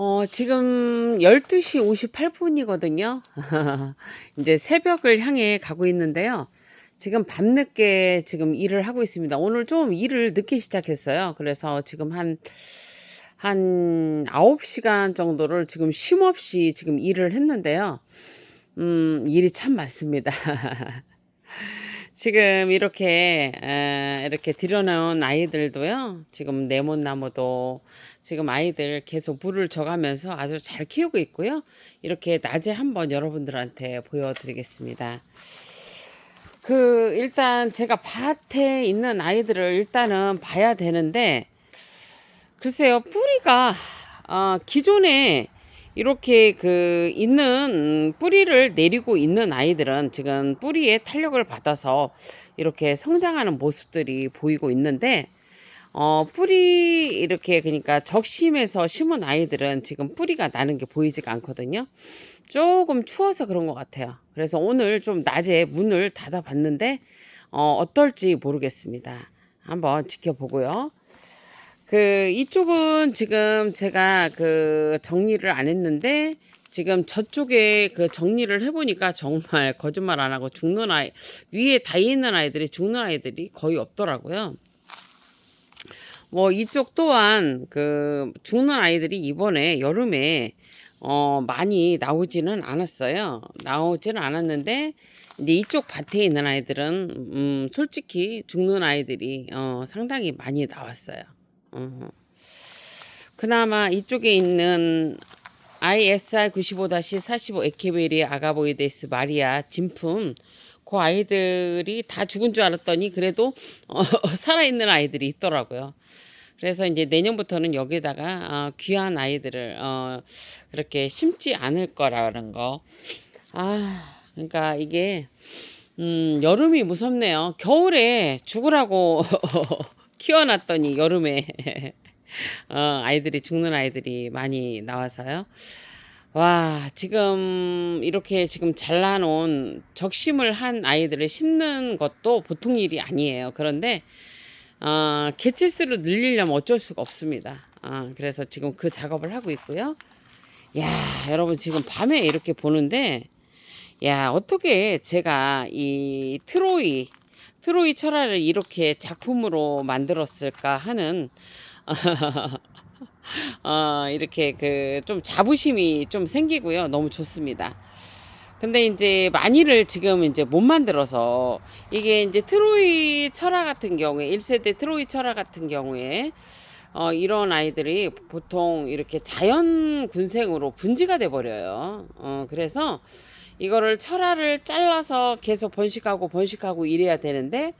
어, 지금 12시 58분이거든요. 이제 새벽을 향해 가고 있는데요. 지금 밤늦게 지금 일을 하고 있습니다. 오늘 좀 일을 늦게 시작했어요. 그래서 지금 한, 한 9시간 정도를 지금 쉼 없이 지금 일을 했는데요. 음, 일이 참 많습니다. 지금 이렇게 에, 이렇게 들여놓은 아이들도요. 지금 네모나무도 지금 아이들 계속 물을 줘가면서 아주 잘 키우고 있고요. 이렇게 낮에 한번 여러분들한테 보여드리겠습니다. 그 일단 제가 밭에 있는 아이들을 일단은 봐야 되는데 글쎄요 뿌리가 어, 기존에 이렇게 그 있는 뿌리를 내리고 있는 아이들은 지금 뿌리에 탄력을 받아서 이렇게 성장하는 모습들이 보이고 있는데 어 뿌리 이렇게 그러니까 적심해서 심은 아이들은 지금 뿌리가 나는 게 보이지가 않거든요. 조금 추워서 그런 것 같아요. 그래서 오늘 좀 낮에 문을 닫아 봤는데 어 어떨지 모르겠습니다. 한번 지켜보고요. 그 이쪽은 지금 제가 그 정리를 안 했는데 지금 저쪽에 그 정리를 해보니까 정말 거짓말 안 하고 죽는 아이 위에 다 있는 아이들이 죽는 아이들이 거의 없더라고요. 뭐 이쪽 또한 그 죽는 아이들이 이번에 여름에 어 많이 나오지는 않았어요. 나오지는 않았는데 이제 이쪽 밭에 있는 아이들은 음 솔직히 죽는 아이들이 어 상당히 많이 나왔어요. 어. 그나마 이쪽에 있는 ISR 95-45 에케베리 아가보이데스 마리아 진품 그 아이들이 다 죽은 줄 알았더니 그래도 어, 살아있는 아이들이 있더라고요. 그래서 이제 내년부터는 여기다가 어, 귀한 아이들을 어, 그렇게 심지 않을 거라는 거. 아, 그러니까 이게 음, 여름이 무섭네요. 겨울에 죽으라고 키워놨더니 여름에 어, 아이들이 죽는 아이들이 많이 나와서요. 와, 지금 이렇게 지금 잘라놓은 적심을 한 아이들을 심는 것도 보통 일이 아니에요. 그런데 어, 개체수를 늘리려면 어쩔 수가 없습니다. 어, 그래서 지금 그 작업을 하고 있고요. 야, 여러분 지금 밤에 이렇게 보는데 야, 어떻게 제가 이 트로이 트로이 철화를 이렇게 작품으로 만들었을까 하는 어, 이렇게 그 좀 자부심이 좀 생기고요. 너무 좋습니다. 근데 이제 많이를 지금 이제 못 만들어서 이게 이제 트로이 철화 같은 경우에 1세대 트로이 철화 같은 경우에 어, 이런 아이들이 보통 이렇게 자연 군생으로 분지가 돼 버려요. 어, 그래서 이거를 철화를 잘라서 계속 번식하고 번식하고 이래야 되는데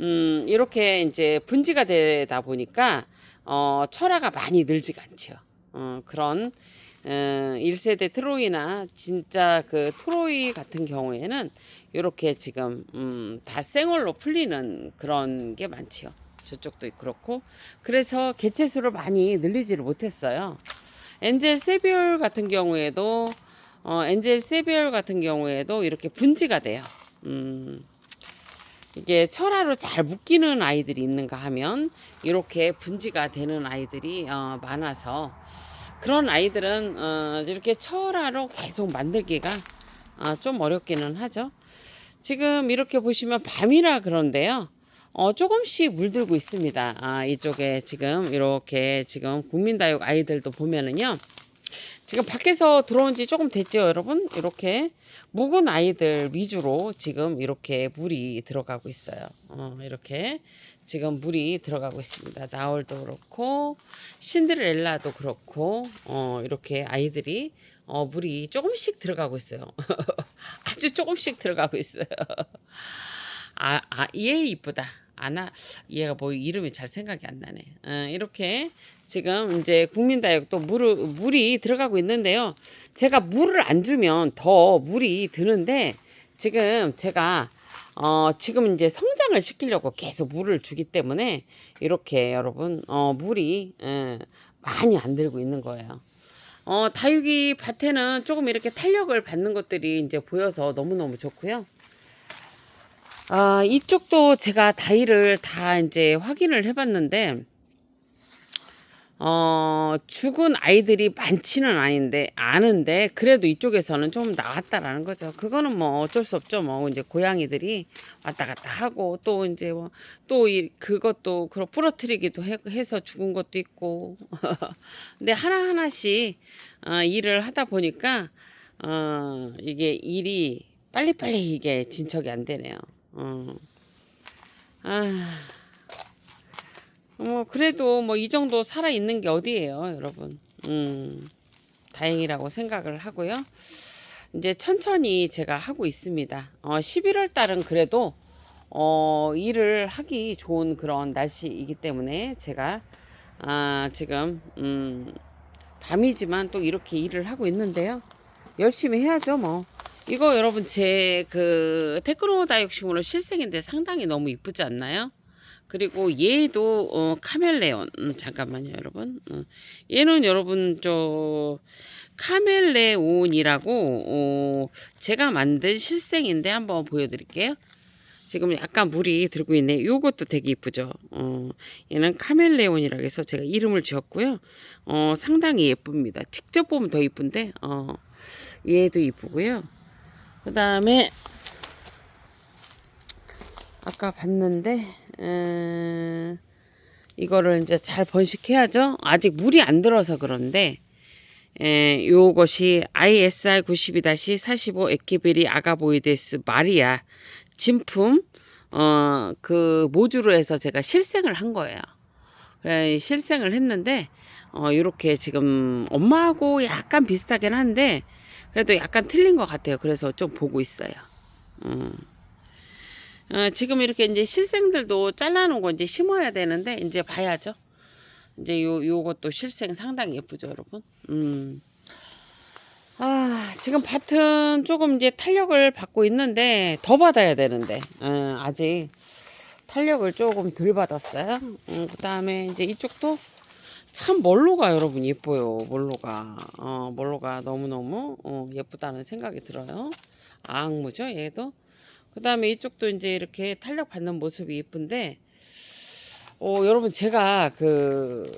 음, 이렇게 이제 분지가 되다 보니까 어, 철화가 많이 늘지가 않죠. 어, 그런 어, 1세대 트로이나 진짜 그 트로이 같은 경우에는 이렇게 지금 음, 다 생얼로 풀리는 그런 게 많지요. 저쪽도 그렇고 그래서 개체수를 많이 늘리지를 못했어요. 엔젤 세비올 같은 경우에도 어, 엔젤 세비올 같은 경우에도 이렇게 분지가 돼요. 음, 이게 철화로 잘 묶이는 아이들이 있는가 하면 이렇게 분지가 되는 아이들이 어, 많아서 그런 아이들은 어, 이렇게 철화로 계속 만들기가 어, 좀 어렵기는 하죠. 지금 이렇게 보시면 밤이라 그런데요. 어, 조금씩 물들고 있습니다. 아, 이쪽에 지금 이렇게 지금 국민다육 아이들도 보면은요. 지금 밖에서 들어온 지 조금 됐죠, 여러분? 이렇게 묵은 아이들 위주로 지금 이렇게 물이 들어가고 있어요. 어, 이렇게 지금 물이 들어가고 있습니다. 나올도 그렇고 신데렐라도 그렇고 어, 이렇게 아이들이 어, 물이 조금씩 들어가고 있어요. 아주 조금씩 들어가고 있어요. 아, 아, 얘 이쁘다. 아나 얘가 뭐 이름이 잘 생각이 안 나네. 어, 이렇게 지금 이제 국민다육도 물을 물이 들어가고 있는데요. 제가 물을 안 주면 더 물이 드는데 지금 제가 어 지금 이제 성장을 시키려고 계속 물을 주기 때문에 이렇게 여러분 어 물이 예, 많이 안 들고 있는 거예요. 어 다육이 밭에는 조금 이렇게 탄력을 받는 것들이 이제 보여서 너무너무 좋고요. 아, 이쪽도 제가 다이를 다 이제 확인을 해봤는데, 어, 죽은 아이들이 많지는 아닌데, 아는데, 그래도 이쪽에서는 좀 나왔다라는 거죠. 그거는 뭐 어쩔 수 없죠. 뭐, 이제 고양이들이 왔다 갔다 하고, 또 이제 뭐, 또 이, 그것도, 그런 부러뜨리기도 해, 해서 죽은 것도 있고. 근데 하나하나씩, 어, 일을 하다 보니까, 어, 이게 일이 빨리빨리 이게 진척이 안 되네요. 어. 아. 뭐 그래도 뭐 이 정도 살아 있는 게 어디예요, 여러분. 음. 다행이라고 생각을 하고요. 이제 천천히 제가 하고 있습니다. 어, 11월 달은 그래도 어, 일을 하기 좋은 그런 날씨이기 때문에 제가 아, 지금 음, 밤이지만 또 이렇게 일을 하고 있는데요. 열심히 해야죠, 뭐. 이거 여러분 제 그 테크노 다육식물로 실생인데 상당히 너무 이쁘지 않나요? 그리고 얘도 어, 카멜레온. 음, 잠깐만요 여러분. 어, 얘는 여러분 저 카멜레온이라고 어, 제가 만든 실생인데 한번 보여드릴게요. 지금 약간 물이 들고 있네. 요것도 되게 이쁘죠? 어, 얘는 카멜레온이라고 해서 제가 이름을 지었고요. 어, 상당히 예쁩니다. 직접 보면 더 이쁜데 어, 얘도 이쁘고요 그 다음에 아까 봤는데 에, 이거를 이제 잘 번식해야죠. 아직 물이 안 들어서 그런데 에, 요것이 ISR 92-45 에키베리 아가보이데스 마리아 진품 어, 그 모주로 해서 제가 실생을 한 거예요. 그래, 실생을 했는데 어, 요렇게 지금 엄마하고 약간 비슷하긴 한데 그래도 약간 틀린 것 같아요. 그래서 좀 보고 있어요. 음. 어, 지금 이렇게 이제 실생들도 잘라놓은 거 이제 심어야 되는데 이제 봐야죠. 이제 요 요것도 실생 상당히 예쁘죠, 여러분. 음. 아, 지금 밭은 조금 이제 탄력을 받고 있는데 더 받아야 되는데 어, 아직 탄력을 조금 덜 받았어요. 음, 그다음에 이제 이쪽도 참 멀로가 여러분 예뻐요. 멀로가 어, 멀로가 너무 너무 어, 예쁘다는 생각이 들어요. 아 악무죠, 얘도. 그 다음에 이쪽도 이제 이렇게 탄력 받는 모습이 예쁜데, 어, 여러분 제가 그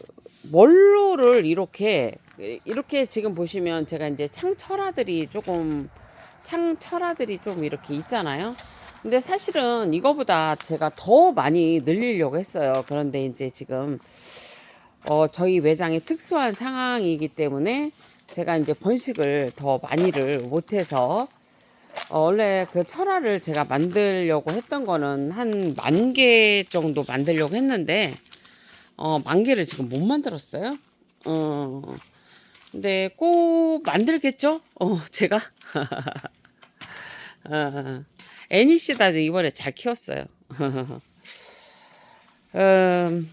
멀로를 이렇게 이렇게 지금 보시면 제가 이제 창철화들이 조금 창철화들이 좀 이렇게 있잖아요. 근데 사실은 이거보다 제가 더 많이 늘리려고 했어요. 그런데 이제 지금 어, 저희 매장이 특수한 상황이기 때문에 제가 이제 번식을 더 많이를 못해서 어, 원래 그 철화를 제가 만들려고 했던 거는 한 만 개 정도 만들려고 했는데 어, 만 개를 지금 못 만들었어요. 어, 근데 꼭 만들겠죠? 어, 제가. 어, 애니 씨다도 이번에 잘 키웠어요. 음,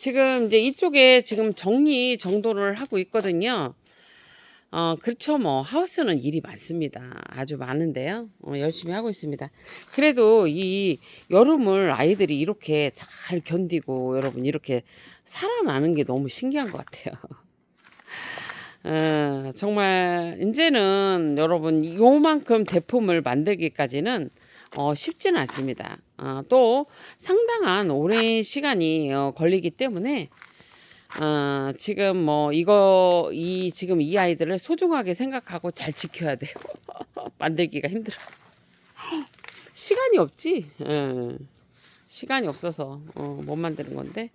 지금 이제 이쪽에 지금 정리 정도를 하고 있거든요. 어, 그렇죠. 뭐, 하우스는 일이 많습니다. 아주 많은데요. 어, 열심히 하고 있습니다. 그래도 이 여름을 아이들이 이렇게 잘 견디고 여러분 이렇게 살아나는 게 너무 신기한 것 같아요. 어, 정말, 이제는 여러분 요만큼 대품을 만들기까지는 어, 쉽지는 않습니다. 어, 또 상당한 오랜 시간이 어, 걸리기 때문에 어, 지금 뭐 이거 이 지금 이 아이들을 소중하게 생각하고 잘 지켜야 돼요. 만들기가 힘들어. 시간이 없지. 예. 시간이 없어서 어, 못 만드는 건데.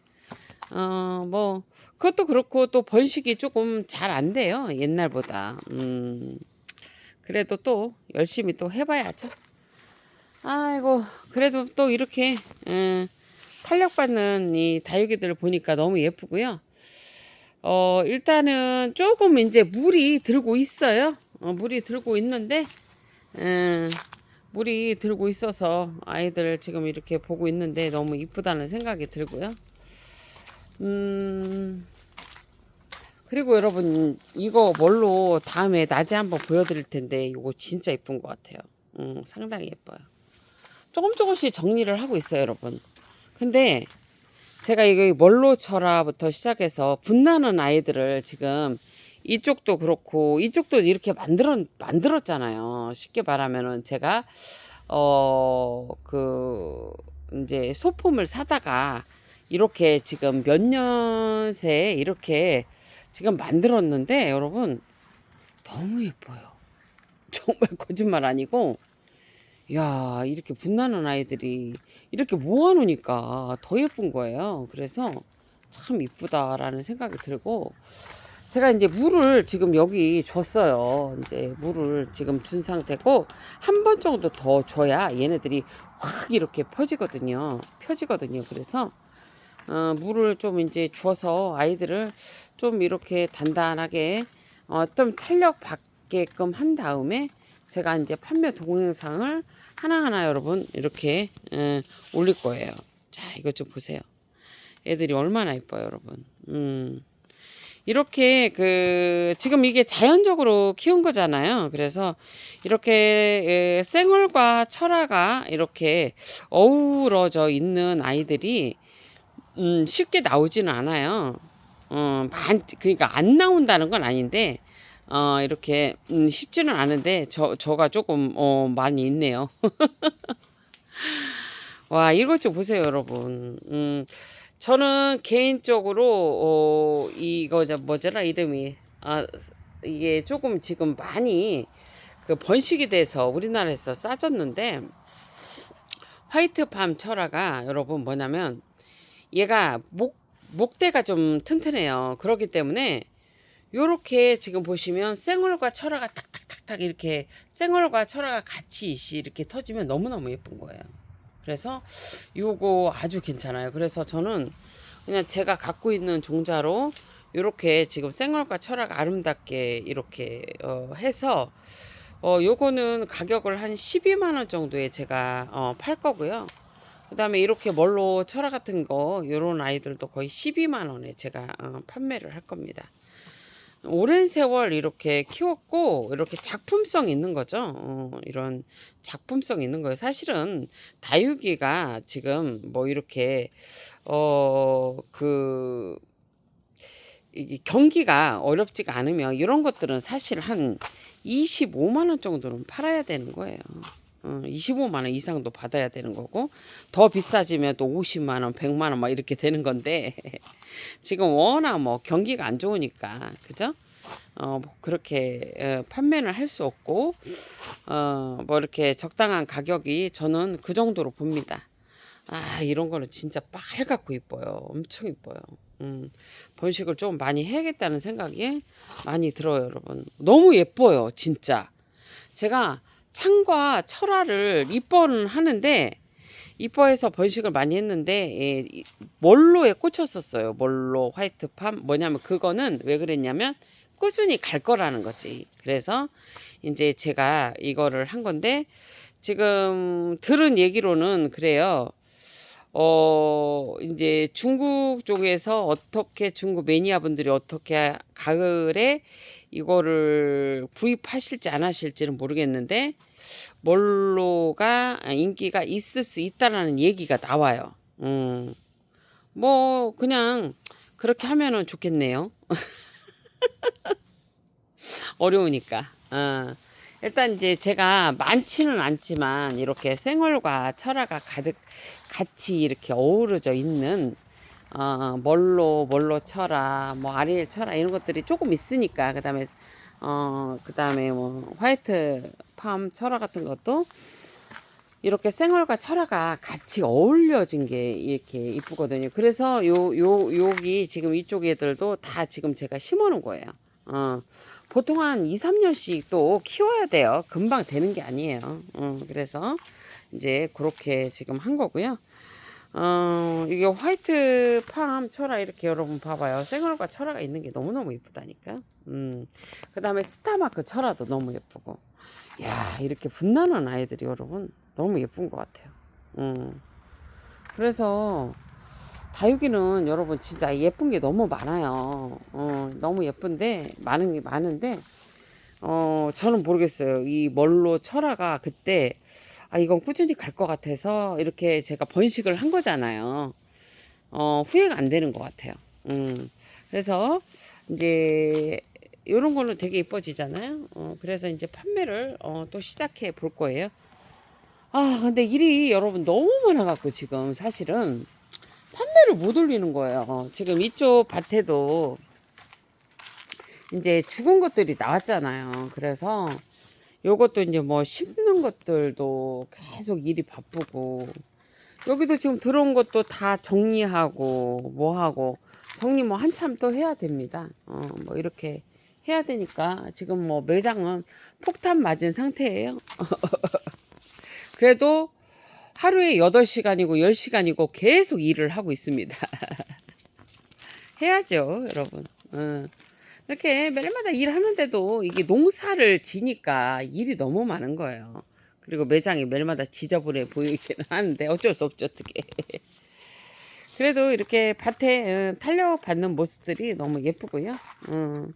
어, 뭐 그것도 그렇고 또 번식이 조금 잘 안 돼요. 옛날보다. 음. 그래도 또 열심히 또 해봐야죠. 아이고 그래도 또 이렇게 예, 탄력받는 이 다육이들을 보니까 너무 예쁘고요. 어, 일단은 조금 이제 물이 들고 있어요. 어, 물이 들고 있는데, 음, 물이 들고 있어서 아이들 지금 이렇게 보고 있는데 너무 이쁘다는 생각이 들고요. 음, 그리고 여러분, 이거 뭘로 다음에 낮에 한번 보여드릴 텐데, 이거 진짜 이쁜 것 같아요. 음, 상당히 예뻐요. 조금 조금씩 정리를 하고 있어요, 여러분. 근데 제가 이거 멀로 쳐라부터 시작해서 분나는 아이들을 지금 이쪽도 그렇고 이쪽도 이렇게 만들어 만들었잖아요. 쉽게 말하면은 제가 어 그 이제 소품을 사다가 이렇게 지금 몇 년 새 이렇게 지금 만들었는데 여러분 너무 예뻐요. 정말 거짓말 아니고 야 이렇게 분나는 아이들이 이렇게 모아놓으니까 더 예쁜 거예요. 그래서 참 이쁘다라는 생각이 들고 제가 이제 물을 지금 여기 줬어요. 이제 물을 지금 준 상태고 한 번 정도 더 줘야 얘네들이 확 이렇게 펴지거든요. 펴지거든요. 그래서 어, 물을 좀 이제 주어서 아이들을 좀 이렇게 단단하게 어, 좀 탄력 받게끔 한 다음에 제가 이제 판매 동영상을 하나하나 여러분 이렇게 에, 올릴 거예요. 자, 이것 좀 보세요. 애들이 얼마나 이뻐요, 여러분. 음. 이렇게 그 지금 이게 자연적으로 키운 거잖아요. 그래서 이렇게 에, 생얼과 철화가 이렇게 어우러져 있는 아이들이 음, 쉽게 나오지는 않아요. 어, 많, 그러니까 안 나온다는 건 아닌데, 어, 이렇게, 음, 쉽지는 않은데, 저, 저가 조금, 어, 많이 있네요. 와, 이것 좀 보세요, 여러분. 음, 저는 개인적으로, 어, 이거, 저 뭐더라, 이름이. 아, 이게 조금 지금 많이 그 번식이 돼서 우리나라에서 싸졌는데, 화이트팜 철화가 여러분 뭐냐면, 얘가 목 목대가 좀 튼튼해요. 그렇기 때문에 요렇게 지금 보시면 생얼과 철화가 탁탁탁탁 이렇게 생얼과 철화가 같이 이렇게 터지면 너무너무 예쁜 거예요. 그래서 요거 아주 괜찮아요. 그래서 저는 그냥 제가 갖고 있는 종자로 요렇게 지금 생얼과 철화가 아름답게 이렇게 어, 해서 어 요거는 가격을 한 12만 원 정도에 제가 어, 팔 거고요. 그 다음에 이렇게 멀로 철화 같은 거 요런 아이들도 거의 12만 원에 제가 어, 판매를 할 겁니다. 오랜 세월 이렇게 키웠고 이렇게 작품성 있는 거죠. 어, 이런 작품성 있는 거예요. 사실은 다육이가 지금 뭐 이렇게 어그 이게 경기가 어렵지가 않으면 이런 것들은 사실 한 25만 원 정도는 팔아야 되는 거예요. 어, 25만 원 이상도 받아야 되는 거고 더 비싸지면 또 50만 원, 100만 원 막 이렇게 되는 건데 지금 워낙 뭐 경기가 안 좋으니까 그죠? 어, 뭐 그렇게 어, 판매는 할수 없고 어, 뭐 이렇게 적당한 가격이 저는 그 정도로 봅니다. 아, 이런 거는 진짜 빨갛고 이뻐요. 엄청 이뻐요. 음, 번식을 좀 많이 해야겠다는 생각이 많이 들어요, 여러분. 너무 예뻐요, 진짜. 제가 창과 철화를 이뻐는 하는데 이뻐해서 번식을 많이 했는데 예, 이- 멀로에 꽂혔었어요. 멀로 화이트팜 뭐냐면 그거는 왜 그랬냐면 꾸준히 갈 거라는 거지. 그래서 이제 제가 이거를 한 건데 지금 들은 얘기로는 그래요. 어, 이제 중국 쪽에서 어떻게 중국 매니아 분들이 어떻게 가을에 이거를 구입하실지 안 하실지는 모르겠는데 몰로가 인기가 있을 수 있다라는 얘기가 나와요. 음. 뭐 그냥 그렇게 하면은 좋겠네요. 어려우니까. 어. 일단 이제 제가 많지는 않지만 이렇게 생얼과 철화가 가득 같이 이렇게 어우러져 있는 어, 멀로 멀로 철화 뭐 아리엘 철화 이런 것들이 조금 있으니까 그다음에 어 그 다음에 뭐 화이트 팜 철화 같은 것도 이렇게 생얼과 철화가 같이 어울려진 게 이렇게 이쁘거든요. 그래서 요, 요, 여기 지금 이쪽 애들도 다 지금 제가 심어 놓은 거예요. 어, 보통 한 2, 3년씩 또 키워야 돼요. 금방 되는 게 아니에요. 어, 그래서 이제 그렇게 지금 한 거고요. 어, 이게 화이트 팜 철화 이렇게 여러분 봐봐요. 생얼과 철화가 있는 게 너무너무 이쁘다니까. 음, 그 다음에 스타마크 철화도 너무 예쁘고. 야, 이렇게 분나는 아이들이 여러분 너무 예쁜 것 같아요. 음. 그래서 다육이는 여러분 진짜 예쁜 게 너무 많아요. 어, 너무 예쁜데 많은 게 많은데 어, 저는 모르겠어요. 이 멀로 철화가 그때 아 이건 꾸준히 갈 것 같아서 이렇게 제가 번식을 한 거잖아요. 어, 후회가 안 되는 것 같아요. 음. 그래서 이제 이런 거는 되게 이뻐지잖아요. 어, 그래서 이제 판매를 어, 또 시작해 볼 거예요. 아, 근데 일이 여러분 너무 많아갖고 지금 사실은 판매를 못 올리는 거예요. 지금 이쪽 밭에도 이제 죽은 것들이 나왔잖아요. 그래서 요것도 이제 뭐 심는 것들도 계속 일이 바쁘고 여기도 지금 들어온 것도 다 정리하고 뭐 하고 정리 뭐 한참 또 해야 됩니다. 어, 뭐 이렇게 해야 되니까 지금 뭐 매장은 폭탄 맞은 상태예요. 그래도 하루에 8시간이고 10시간이고 계속 일을 하고 있습니다. 해야죠, 여러분. 어. 이렇게 매일마다 일하는데도 이게 농사를 지니까 일이 너무 많은 거예요. 그리고 매장이 매일마다 지저분해 보이기는 하는데 어쩔 수 없죠, 어떻게. 그래도 이렇게 밭에 어, 탄력 받는 모습들이 너무 예쁘고요. 어.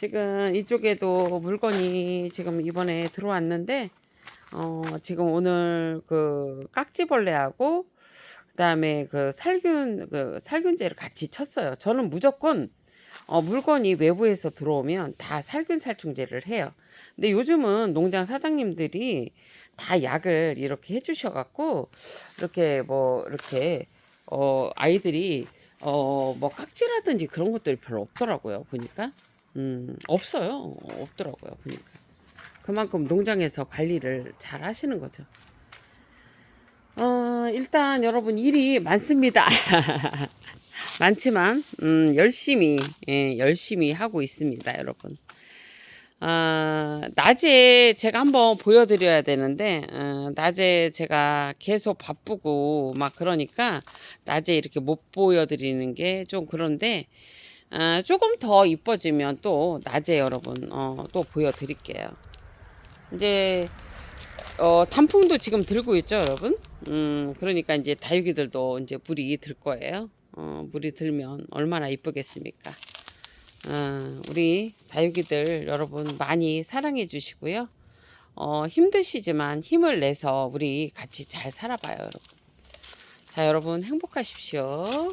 지금 이쪽에도 물건이 지금 이번에 들어왔는데 어, 지금 오늘 그 깍지벌레하고 그다음에 그 살균 그 살균제를 같이 쳤어요. 저는 무조건 어, 물건이 외부에서 들어오면 다 살균 살충제를 해요. 근데 요즘은 농장 사장님들이 다 약을 이렇게 해주셔 갖고 이렇게 뭐 이렇게 어 아이들이 어 뭐 깍지라든지 그런 것들이 별로 없더라고요 보니까 음 없어요 없더라고요 보니까 그만큼 농장에서 관리를 잘 하시는 거죠. 어, 일단 여러분 일이 많습니다. 많지만 음, 열심히 예, 열심히 하고 있습니다, 여러분. 아, 낮에 제가 한번 보여드려야 되는데 어, 낮에 제가 계속 바쁘고 막 그러니까 낮에 이렇게 못 보여드리는 게 좀 그런데 아, 조금 더 이뻐지면 또 낮에 여러분 어, 또 보여드릴게요. 이제 어, 단풍도 지금 들고 있죠, 여러분. 음, 그러니까 이제 다육이들도 이제 물이 들 거예요. 어, 물이 들면 얼마나 이쁘겠습니까? 어, 우리 다육이들 여러분 많이 사랑해 주시고요. 어, 힘드시지만 힘을 내서 우리 같이 잘 살아봐요, 여러분. 자, 여러분 행복하십시오.